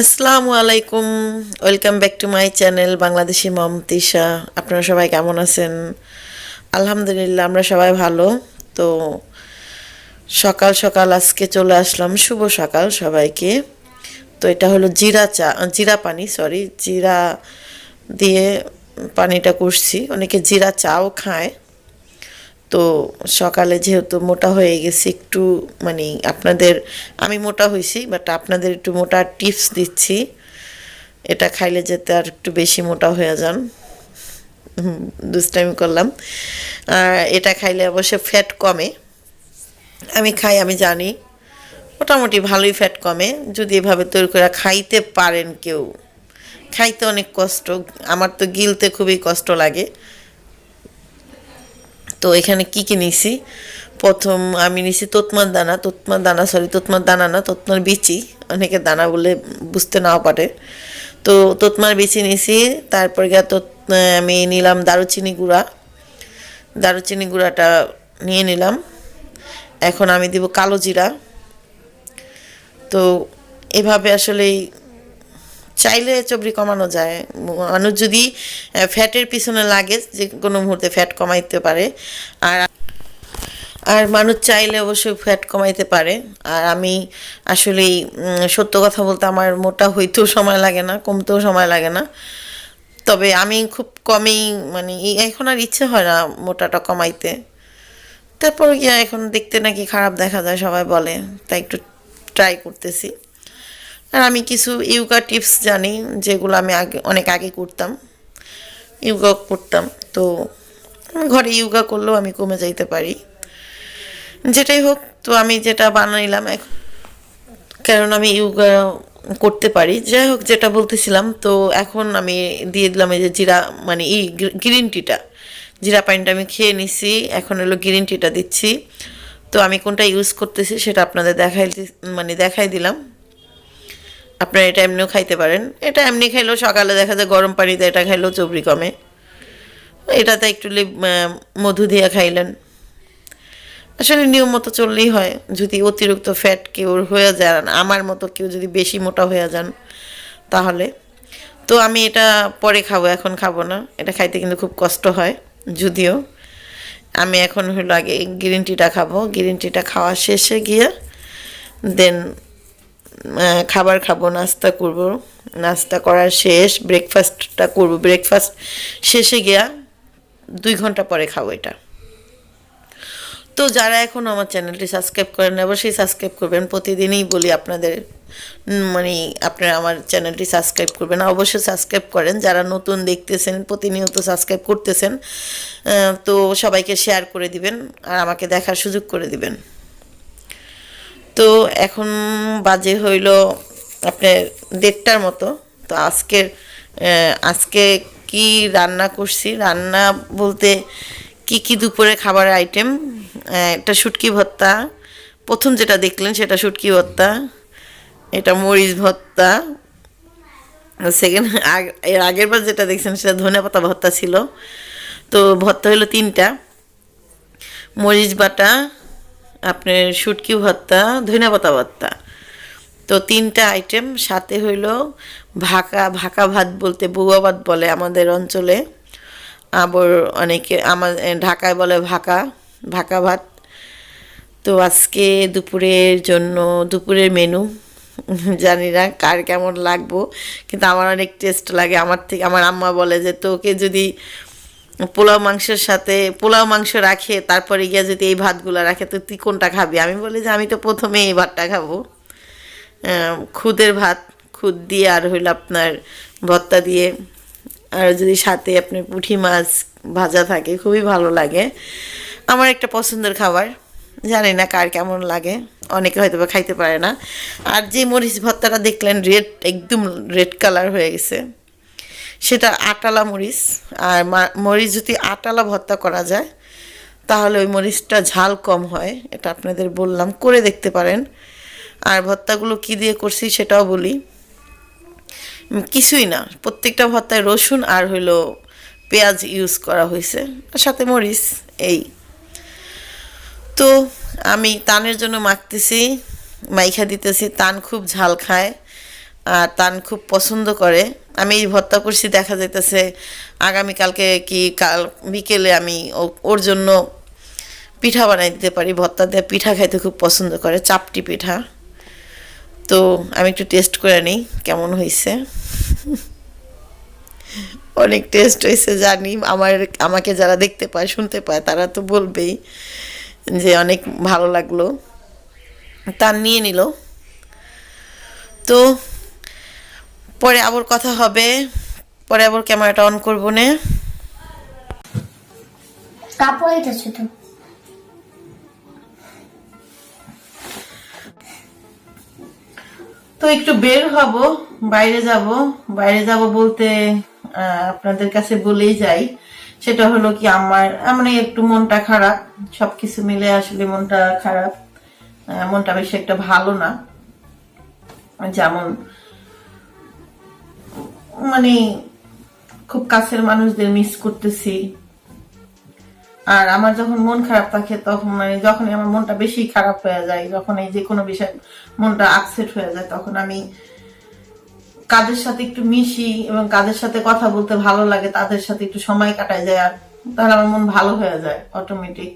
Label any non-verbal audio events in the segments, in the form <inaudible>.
আসসালামু আলাইকুম, welcome back to my channel Bangladeshi Momtisha আপনারা সবাই কেমন আছেন? আলহামদুলিল্লাহ, আমরা সবাই ভালো। তো সকাল সকাল আজকে চলে আসলাম, শুভ সকাল সবাইকে। তো এটা হলো জিরা চা জিরা পানি সরি জিরা দিয়ে পানিটা করছি অনেকে জিরা চাও খায়। তো সকালে যেহেতু মোটা হয়ে গেছি, একটু মানে আপনাদের, আমি মোটা হয়েছি বাট আপনাদের একটু মোটা টিপস দিচ্ছি। এটা খাইলে যেতে আর একটু বেশি মোটা হয়ে যান। দুষ্টামি করলাম। আর এটা খাইলে অবশ্য ফ্যাট কমে। আমি খাই, আমি জানি। মোটামুটি ভালোই ফ্যাট কমে। যদি এভাবে তৈরি করে খাইতে পারেন কেউ। খাইতে অনেক কষ্ট। আমার তো গিলতে খুবই কষ্ট লাগে। তো এখানে কি কি নিছি? প্রথম আমি নিছি তোতমার দানা তোতমার দানা সরি তোতমার দানা না, তোতমার বিচি। অনেকে দানা বলে বুঝতে নাও পারে। তো তোতমার বিচি নিছি, তারপর গিয়ে তো আমি নিলাম দারুচিনি গুঁড়া। দারুচিনি গুঁড়াটা নিয়ে নিলাম। এখন আমি দিব কালো জিরা। তো এভাবে আসলেই চাইলে চবরি কমানো যায়। মানুষ যদি ফ্যাটের পিছনে লাগে যে কোনো মুহূর্তে ফ্যাট কমাইতে পারে। আর আর মানুষ চাইলে অবশ্যই ফ্যাট কমাইতে পারে। আর আমি আসলেই সত্য কথা বলতে আমার মোটা হইতেও সময় লাগে না, কমতেও সময় লাগে না। তবে আমি খুব কমেই মানে এখন আর ইচ্ছে হয় না মোটাটা কমাইতে। তারপর গিয়া এখন দেখতে নাকি খারাপ দেখা যায়, সবাই বলে। তাই একটু ট্রাই করতেছি। আর আমি কিছু ইউগা টিপস জানি, যেগুলো আমি আগে, অনেক আগে করতাম। ইউগা করতাম, তো ঘরে ইউগা করলেও আমি কমে যাইতে পারি। যেটাই হোক, তো আমি যেটা বানাইলাম কারণ আমি ইউগা করতে পারি। যাই হোক, যেটা বলতেছিলাম, তো এখন আমি দিয়ে দিলাম এই যে জিরা মানে এই গ্রিন টিটা। জিরা পানিটা আমি খেয়ে নিছি, এখন হলো গ্রিন টিটা দিচ্ছি। তো আমি কোনটা ইউজ করতেছি সেটা আপনাদের দেখাই মানে দেখাই দিলাম। আপনারা এটা এমনিও খাইতে পারেন। এটা এমনি খাইলেও সকালে দেখা যায় গরম পানিতে এটা খাইলেও চবরি কমে। এটাতে একটু মধু দিয়ে খাইলেন। আসলে নিয়ম মতো চললেই হয়। যদি অতিরিক্ত ফ্যাট কেউ হয়ে যান, আমার মতো কেউ যদি বেশি মোটা হয়ে যান, তাহলে। তো আমি এটা পরে খাব, এখন খাব না। এটা খাইতে কিন্তু খুব কষ্ট হয়, যদিও। আমি এখন হলো আগে গ্রিন টিটা খাব। গ্রিন টিটা খাওয়া শেষে গিয়ে দেন খাবার খাব, নাস্তা করব। নাস্তা করার শেষ ব্রেকফাস্টটা করব। ব্রেকফাস্ট শেষে গিয়া দুই ঘণ্টা পরে খাব এটা। তো যারা এখন আমার চ্যানেলটি সাবস্ক্রাইব করেন, অবশ্যই সাবস্ক্রাইব করবেন। প্রতিদিনই বলি আপনাদের মানে আপনারা আমার চ্যানেলটি সাবস্ক্রাইব করবেন। অবশ্যই সাবস্ক্রাইব করেন। যারা নতুন দেখতেছেন, প্রতিনিয়ত সাবস্ক্রাইব করতেছেন তো সবাইকে শেয়ার করে দিবেন আর আমাকে দেখার সুযোগ করে দিবেন। তো এখন বাজে হইল আপনার দেড়টার মতো। তো আজকের আজকে কি রান্না করছি? রান্না বলতে কি কি দুপুরে খাবার আইটেম একটা শুটকি ভর্তা। প্রথম যেটা দেখলেন সেটা শুটকি ভর্তা। এটা মরিচ ভর্তা। সেকেন্ড এর আগের বার যেটা দেখছেন সেটা ধনে পাতা ভর্তা ছিল। তো ভর্তা হলো তিনটা। মরিচ বাটা আপনার শুটকি ভর্তা ধনিয়া পাতা ভর্তা। তো তিনটা আইটেম সাথে হইল ভাকা ভাকা ভাত বলতে বুয়া ভাত বলে আমাদের অঞ্চলে। আবার অনেকে আমার ঢাকায় বলে ভাকা ভাকা ভাত। তো আজকে দুপুরের জন্য, দুপুরের মেনু <laughs> জানি না কার কেমন লাগবো, কিন্তু আমার অনেক টেস্ট লাগে। আমার থেকে, আমার আম্মা বলে যে তোকে যদি পোলাও মাংসের সাথে পোলাও মাংস রাখে, তারপরে গিয়ে যদি এই ভাতগুলো রাখে, তো তুই কোনটা খাবি? আমি বলি যে আমি তো প্রথমে এই ভাতটা খাব। খুদের ভাত, খুদ দিয়ে আর হইল আপনার ভত্তা দিয়ে। আর যদি সাথে আপনার পুঁটি মাছ ভাজা থাকে, খুবই ভালো লাগে। আমার একটা পছন্দের খাবার, জানি না কার কেমন লাগে, অনেকে হয়তো বা খাইতে পারে না। আর যে মরিচ ভর্তাটা দেখলেন রেড, একদম রেড কালার হয়ে গেছে। সেটা আটালা মরিচ, আর মরিচ যদি আটালা ভর্তা করা যায়, তাহলে ওই মরিচটা ঝাল কম হয়, এটা আপনাদের বললাম, করে দেখতে পারেন। আর ভর্তাগুলো কি দিয়ে করছি সেটাও বলি। কিছুই না, প্রত্যেকটা ভর্তায় রসুন আর হইল পেঁয়াজ ইউজ করা হয়েছে আর সাথে মরিচ, এই। তো আমি তানের জন্য মাখতেছি, মাইখা দিতেছি, তান খুব ঝাল খায়, আর তান খুব পছন্দ করে। আমি এই ভর্তা করছি, দেখা যাইতেছে আগামীকালকে কি কাল বিকেলে আমি ওর জন্য পিঠা বানাই দিতে পারি ভর্তা দিয়ে পিঠা খাইতে খুব পছন্দ করে, চাপটি পিঠা। তো আমি একটু টেস্ট করে নিই কেমন হয়েছে <laughs> অনেক টেস্ট হয়েছে জানি। আমার, আমাকে যারা দেখতে পায়, শুনতে পায়, তারা তো বলবেই যে অনেক ভালো লাগল। তার নিয়ে নিল। তো পরে আবার কথা হবে। পরে আবার ক্যামেরাটা অন করব না। কাপড় তো? তো একটু বের হব বাইরে যাব। বাইরে যাব বলতে আহ, আপনাদের কাছে বলেই যাই। সেটা হলো কি আমার মানে একটু মনটা খারাপ। সবকিছু মিলে আসলে মনটা খারাপ। আহ, মনটা বেশি একটা ভালো না। যেমন মানে খুব কাছের মানুষদের মিস করতেছি। আর আমার যখন মন খারাপ থাকে তখন মানে যখন আমার মনটা বেশি খারাপ হয়ে যায় যখন এই যে কোনো বিষয় মনটা আপসেট হয়ে যায় তখন আমি কাদের সাথে একটু মিশি এবং কাদের সাথে কথা বলতে ভালো লাগে তাদের সাথে একটু সময় কাটায় যায় আর তাহলে আমার মন ভালো হয়ে যায় অটোমেটিক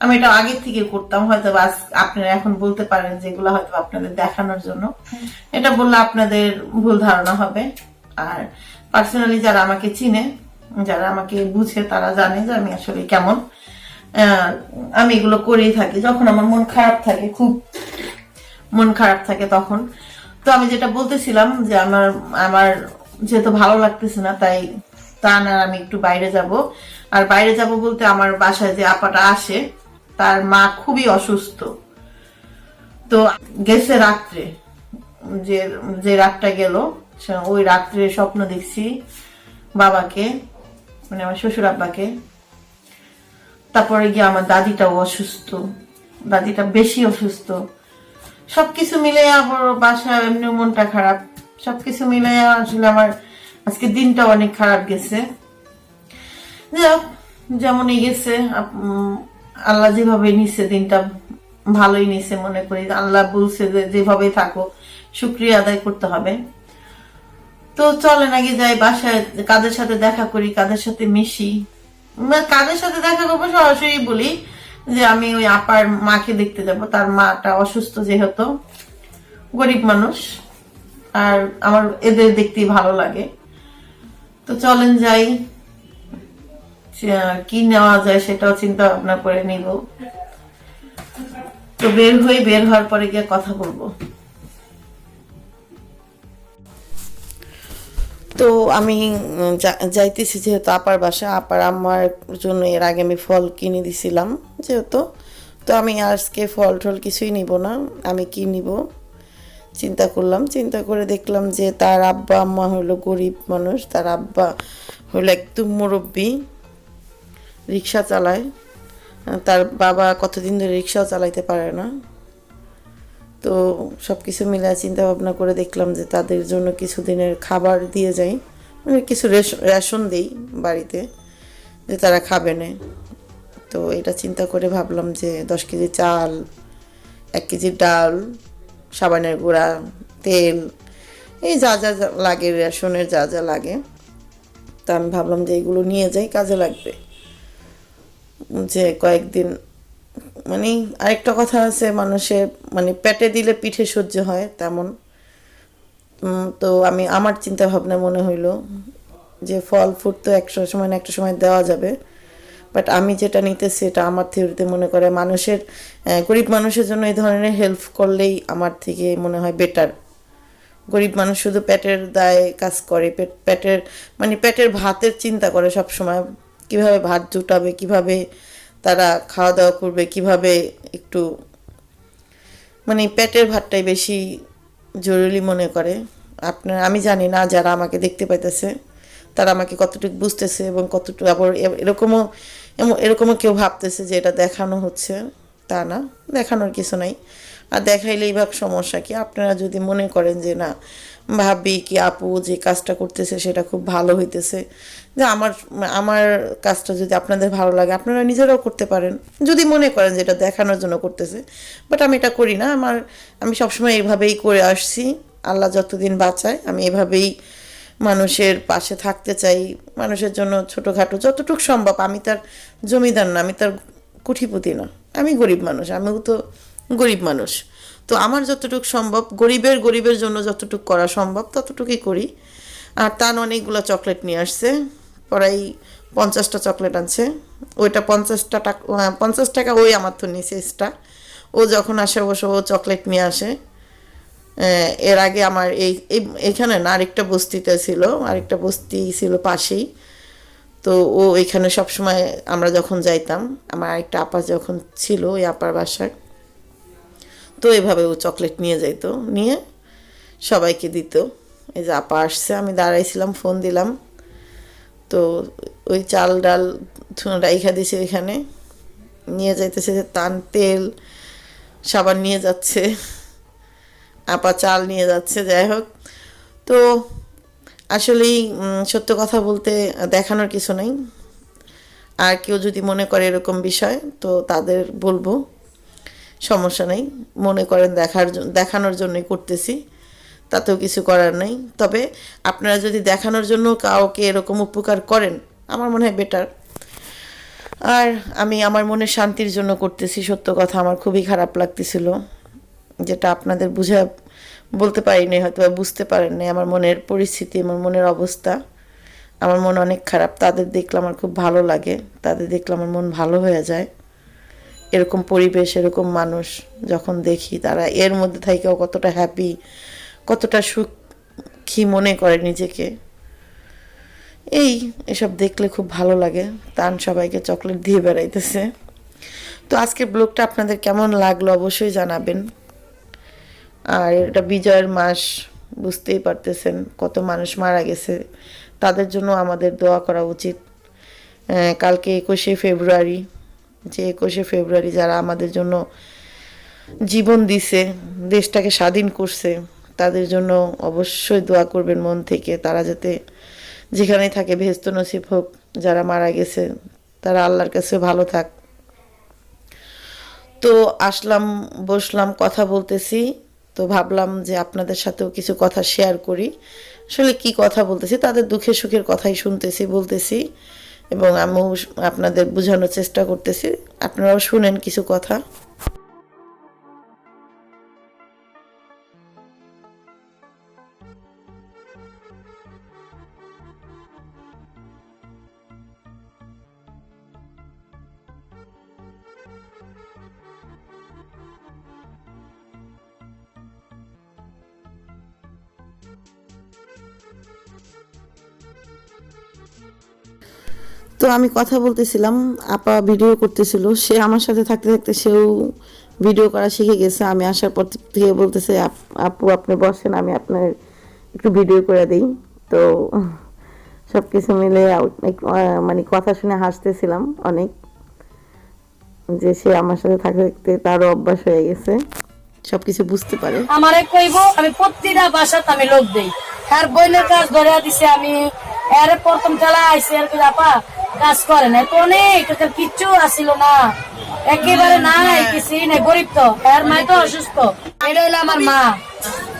আমি এটা আগের থেকে করতাম হয়তো বা আজ আপনারা এখন বলতে পারেন যেগুলো হয়তো আপনাদের দেখানোর জন্য। এটা বললে আপনাদের ভুল ধারণা হবে। আর পার্সোনালি যারা আমাকে চিনে, যারা আমাকে বুঝে, তারা জানে যে আমি আসলে কেমন। আমি এগুলো করেই থাকি। যখন আমার মন খারাপ থাকে, খুব মন খারাপ থাকে তখন। তো আমি যেটা বলতেছিলাম যে আমার আমার যেহেতু ভালো লাগতেছে না, তাই তা না, আমি একটু বাইরে যাব। আর বাইরে যাব বলতে আমার বাসায় যে আপাটা আসে, তার মা খুবই অসুস্থ। তো গেছে রাত্রে, যে যে রাতটা গেল ওই রাত্রে স্বপ্ন দেখছি বাবাকে মানে আমার শ্বশুর আব্বাকে। তারপরে গিয়ে আমার দাদিটাও অসুস্থ দাদিটা বেশি অসুস্থ। সবকিছু মিলে আবার বাসা এমনি মনটা খারাপ। সবকিছু মিলে আসলে আমার আজকে দিনটা অনেক খারাপ গেছে। যাই হোক, যেমনই গেছে আল্লাহ যেভাবে নিচ্ছে দিনটা ভালোই নিচ্ছে মনে করি। আল্লাহ বলছে যে যেভাবে থাকো শুক্রিয়া আদায় করতে হবে। তো চলে নাকি যাই বাসায়, কাদের সাথে দেখা করি, কাদের সাথে মিশি? কাদের সাথে দেখা করব সরাসরি বলি যে আমি ওই আপার মাকে দেখতে যাব। তার মাটা অসুস্থ যেহেতু, গরিব মানুষ, আর আমার এদের দেখতেই ভালো লাগে। তো চলেন যাই। কি নেওয়া যায় সেটাও চিন্তা ভাবনা করে নিব। তো বের হই, বের হওয়ার পরে গিয়ে কথা বলব। তো আমি যাইতেছি যেহেতু আপার বাসা, আপার আমার জন্য এর আগে আমি ফল কিনে দিছিলাম যেহেতু। তো আমি আজকে ফল টল কিছুই নিব না, আমি কি নিব? চিন্তা করলাম, চিন্তা করে দেখলাম যে তার আব্বা আম্মা হলো গরিব মানুষ, তার আব্বা হলো একদম মুরব্বী, রিক্সা চালায়। তার বাবা কতদিন ধরে রিক্সাও চালাইতে পারে না। তো সব কিছু মিলে চিন্তা ভাবনা করে দেখলাম যে তাদের জন্য কিছু দিনের খাবার দিয়ে যাই। মানে কিছু রেশ- রেশন দেই বাড়িতে যে তারা খাবে না। তো এটা চিন্তা করে ভাবলাম যে দশ কেজি চাল, এক কেজি ডাল, সাবানের গুঁড়া, তেল, এই যা যা লাগে, রেশনের যা যা লাগে। তা আমি ভাবলাম যে এগুলো নিয়ে যাই, কাজে লাগবে। যে কয়েকদিন মানে আরেকটা কথা আছে মানুষের মানে পেটে দিলে পিঠে সহ্য হয় তেমন। তো আমি, আমার চিন্তা ভাবনা মনে হইল যে ফল ফুড তো একটা সময় না একটা সময় দেওয়া যাবে। বাট আমি যেটা নিতেছি, এটা আমার থিওরিতে মনে করে মানুষের গরিব মানুষের জন্য এই ধরনের হেল্প করলেই আমার থেকে মনে হয় বেটার গরিব মানুষ শুধু পেটের দায়ে কাজ করে, পেট, পেটের মানে পেটের ভাতের চিন্তা করে সব সময় কীভাবে ভাত জুটাবে, কীভাবে তারা খাওয়া দাওয়া করবে, কীভাবে একটু মানে পেটের ভাতটাই বেশি জরুরি মনে করে। আপনার, আমি জানি না যারা আমাকে দেখতে পাইতেছে, তারা আমাকে কতটুকু বুঝতেছে এবং কতটুকু আবার এরকমও এরকমও কেউ ভাবতেছে যে এটা দেখানো হচ্ছে, তা না, দেখানোর কিছু নাই। আর দেখাইলেই ভাব সমস্যা কি? আপনারা যদি মনে করেন যে না, ভাবি কি আপু যে কাজটা করতেছে সেটা খুব ভালো হইতেছে যে আমার আমার কাজটা যদি আপনাদের ভালো লাগে, আপনারা নিজেরাও করতে পারেন। যদি মনে করেন যে এটা দেখানোর জন্য করতেছে। বাট আমি এটা করি না। আমার, আমি সবসময় এইভাবেই করে আসছি। আল্লাহ যতদিন বাঁচায়, আমি এভাবেই মানুষের পাশে থাকতে চাই। মানুষের জন্য ছোটোখাটো যতটুকু সম্ভব। আমি তার জমিদার না, আমি তার কুঠিপতি না। আমি গরিব মানুষ, আমিও তো গরিব মানুষ। তো আমার যতটুকু সম্ভব, গরিবের গরিবের জন্য যতটুকু করা সম্ভব, ততটুকুই করি। আর তান অনেকগুলো চকলেট নিয়ে আসছে। প্রায় পঞ্চাশটা চকলেট আনছে। ওইটা পঞ্চাশটা টাকা পঞ্চাশ টাকা ওই আমার তো নিচে এক্সট্রা ও যখন আসে অবশ্য ও চকলেট নিয়ে আসে। এর আগে আমার এই এইখানে না আরেকটা বস্তিতে ছিল, আরেকটা বস্তি ছিল পাশেই। তো ও এখানে সবসময় আমরা যখন যাইতাম, আমার আরেকটা আপা যখন ছিল ওই আপার বাসায়, তো এভাবে ও চকলেট নিয়ে যাইতো। নিয়ে সবাইকে দিত। এই যে আপা আসছে, আমি দাঁড়াইছিলাম ফোন দিলাম। তো ওই চাল ডাল রাইখা দিছে ওইখানে নিয়ে যাইতেছে তান তেল, সাবান নিয়ে যাচ্ছে, আপা চাল নিয়ে যাচ্ছে, যাই হোক। তো আসলেই সত্য কথা বলতে দেখানোর কিছু নেই। আর কেউ যদি মনে করে এরকম বিষয়, তো তাদের বলব। সমস্যা নেই। মনে করেন দেখার দেখানোর জন্যই করতেছি। তাতেও কিছু করার নেই। তবে আপনারা যদি দেখানোর জন্য কাউকে এরকম উপকার করেন, আমার মনে হয় বেটার আর আমি আমার মনে শান্তির জন্য করতেছি, সত্য কথা আমার খুবই খারাপ লাগতেছিল। যেটা আপনাদের বুঝে, বলতে পারিনি হয়তো বা বুঝতে পারেননি আমার মনের পরিস্থিতি, আমার মনের অবস্থা, আমার মন অনেক খারাপ। তাদের দেখলে আমার খুব ভালো লাগে। তাদের দেখলে আমার মন ভালো হয়ে যায়। এরকম পরিবেশ, এরকম মানুষ যখন দেখি, তারা এর মধ্যে থেকেও কতটা হ্যাপি কতটা সুখী মনে করে নিজেকে? এই এসব দেখলে খুব ভালো লাগে। তান সবাইকে চকলেট দিয়ে বেড়াইতেছে। তো আজকের ব্লগটা আপনাদের কেমন লাগল অবশ্যই জানাবেন। আর এটা বিজয়ের মাস, বুঝতেই পারতেছেন কত মানুষ মারা গেছে। তাদের জন্য আমাদের দোয়া করা উচিত। কালকে একুশে ফেব্রুয়ারি, যে একুশে ফেব্রুয়ারি যারা আমাদের জন্য জীবন দিছে, দেশটাকে স্বাধীন করছে তাদের জন্য অবশ্যই দোয়া করবেন মন থেকে। তারা যাতে যেখানেই থাকে, ভেস্ত নসিব হোক, যারা মারা গেছে, তারা আল্লাহর কাছে ভালো থাক। তো আসলাম, বসলাম, কথা বলতেছি। তো ভাবলাম যে আপনাদের সাথেও কিছু কথা শেয়ার করি। আসলে কি কথা বলতেছি? তাদের দুঃখে সুখের কথাই শুনতেছি, বলতেছি। এবং আমিও আপনাদের বোঝানোর চেষ্টা করতেছি। আপনারাও শুনেন কিছু কথা। তো আমি কথা বলতেছিলাম, আপা ভিডিও করতেছিল, সে আমার সাথে থাকতে থাকতে সেও ভিডিও করা শিখে গেছে। আমি আসার পর থেকে বলতেছে, আপু আপনি বসেন, আমি আপনার একটু ভিডিও করে দিই। তো সব কিছু মিলে মানে কথা শুনে হাসতেছিলাম অনেক, যে সে আমার সাথে থাকতে থাকতে তারও অভ্যাস হয়ে গেছে। সবকিছু বুঝতে পারে। আমারে কইব, আমি প্রতিটা বাসাতে আমি লোক দেই। আর বইনের কাজ ধরে দিছে আমি এর প্রথম খেলা আইসি আর কি আপা কাজ করে না তো অনেক কিচ্ছু আসিল না। একেবারে নাই কিছুই নাই গরিব তো। এর মাই তো অসুস্থ। এটা হলো আমার মা।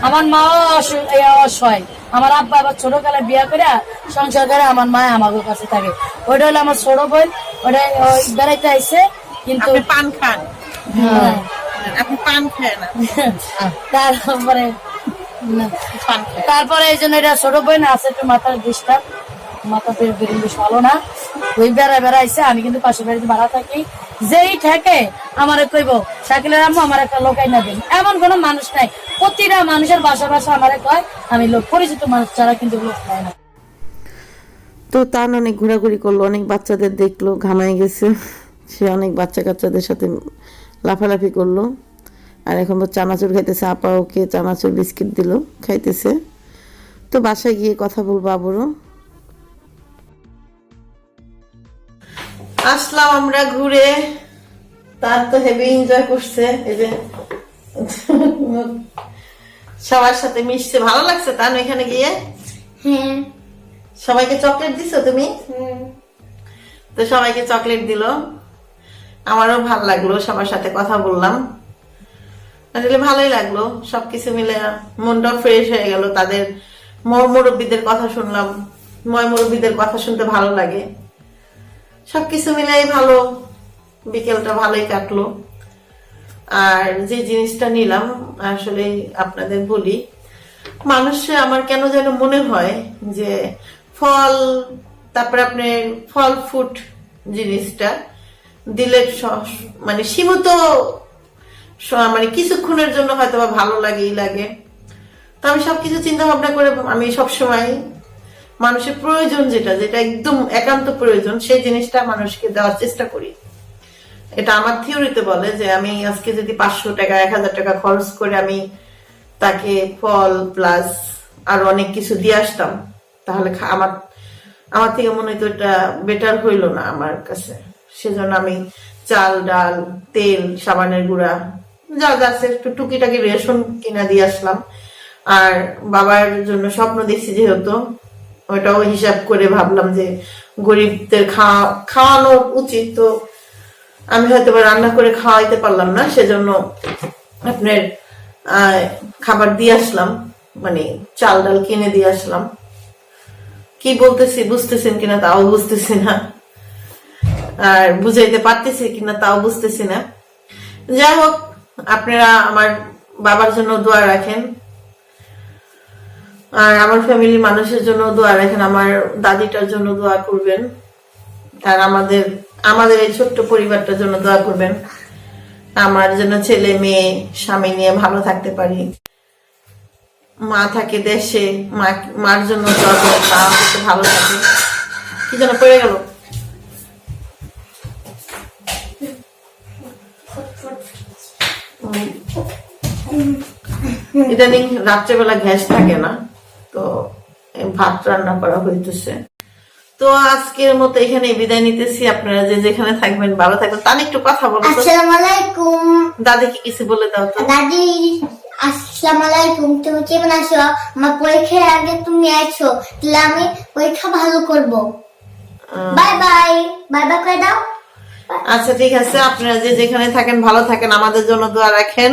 আমার মাও অসহায়। আমার আব্বা আবার ছোট কালে বিয়া করে সংসার করে আমার মা আমাদের কাছে থাকে। ওইটা হলো আমার ছোট বোন। ওটা বেড়াইতে আইছে কিন্তু পান খান। হ্যাঁ। আপনি পান খায় না তারপরে তারপরে এই জন্য এটা ছোট বোন আছে একটু মাথার ডিস্টার্ব মাথা বের বেরিয়ে বেশ ভালো না। ওই বেড়া বেড়াইছে, আমি কিন্তু পাশে বাড়িতে ভাড়া থাকি। যেই ঠেকে, আমার কইব, শাকিলের আম্মু আমার একটা লোকাই না দিন। এমন কোনো মানুষ নাই। প্রতিটা মানুষের বাসা বাসা আমারে কয়, আমি লোক, পরিচিত মানুষ ছাড়া কিন্তু লোক পায় না। তো তার অনেক ঘোরাঘুরি করল, অনেক বাচ্চাদের দেখল ঘামাই গেছে। সে অনেক বাচ্চা কাচ্চাদের সাথে লাফালাফি করল। আর এখন চানাচুর খাইতেছে আপা ওকে চানাচুর বিস্কিট দিল খাইতেছে। তো বাসায় গিয়ে কথা বলব আবারও। আসলাম আমরা ঘুরে। তার তো হেভি এনজয় করছে এই যে সবার সাথে মিশছে। ভালো লাগছে তার এখানে গিয়ে? হ্যাঁ। সবাইকে চকলেট দিছো তুমি? তো সবাইকে চকলেট দিল। আমারও ভালো লাগল সবার সাথে কথা বললাম। আসলে ভালোই লাগল। সবকিছু মিলে মনটা ফ্রেশ হয়ে গেল। তাদের মর মুরব্বীদের কথা শুনলাম। ময় মুরব্বীদের কথা শুনতে ভালো লাগে। সবকিছু মিলাই ভালো। বিকেলটা ভালোই কাটলো। আর যে জিনিসটা নিলাম, আসলে আপনাদের বলি, মানুষে আমার কেন যেন মনে হয় যে ফল, তারপরে আপনি ফল ফুড জিনিসটা দিলে মানে সীমিত মানে কিছুক্ষণের জন্য হয়তো বা ভালো লাগেই লাগে। তো আমি সবকিছু চিন্তা ভাবনা করে আমি সবসময় মানুষের প্রয়োজন যেটা যেটা একদম একান্ত প্রয়োজন, সেই জিনিসটা মানুষকে দেওয়ার চেষ্টা করি। এটা আমার থিওরিতে বলে যে আমি আজকে যদি পাঁচশো টাকা, এক হাজার টাকা খরচ করে আমি তাকে ফল প্লাস আর অনেক কিছু দিয়ে আসতাম, তাহলে আমার আমার থেকে মনে হতো এটা বেটার হইল না আমার কাছে। সেজন্য আমি চাল, ডাল, তেল, সাবানের গুঁড়া যা যা আছে, একটু টুকিটাকি রেশন কিনা দিয়ে আসলাম। আর বাবার জন্য স্বপ্ন দেখছি যেহেতু, ওটাও হিসাব করে ভাবলাম যে গরিবদের খাওয়া, খাওয়ানো উচিত। তো আমি হয়তো রান্না করে খাওয়াইতে পারলাম না, সেজন্য আপনার খাবার দিয়ে আসলাম। মানে চাল ডাল কিনে দিয়ে আসলাম। কি বলতেছি, বুঝতেছেন কিনা তাও বুঝতেছি না। আর বুঝাইতে পারতেছি কিনা তাও বুঝতেছি না। যাই হোক আপনারা আমার বাবার জন্য দোয়া রাখেন। আর আমার ফ্যামিলির মানুষের জন্য দোয়া রাখেন, আমার দাদিটার জন্য দোয়া করবেন। আর আমাদের আমাদের এই ছোট্ট পরিবারটার জন্য দোয়া করবেন। আমার যেন ছেলে, মেয়ে, স্বামী নিয়ে ভালো থাকতে পারি। মা থাকে দেশে, মা, মার জন্য দোয়া করে তা ভালো থাকে। কি যেন পড়ে গেল? ইদানিং রাত্রেবেলা গ্যাস থাকে না তো ভাত রান্না করা হইতেছে। তো আজকের মতো এখানে বিদায় নিতেছি। আপনারা যে যেখানে থাকবেন ভালো থাকবেন। একটু কথা বলো তো। আসসালামু আলাইকুম দাদিকে কিছু বলে দাও তো। দাদি আসসালামু আলাইকুম তুমি কেমন আছো? আমার পরীক্ষার আগে তুমি আছো তাহলে আমি পরীক্ষা ভালো করব। Bye bye. বাই বাই করে দাও। আচ্ছা ঠিক আছে। আপনারা যে যেখানে থাকেন ভালো থাকেন। আমাদের জন্য দোয়া রাখেন।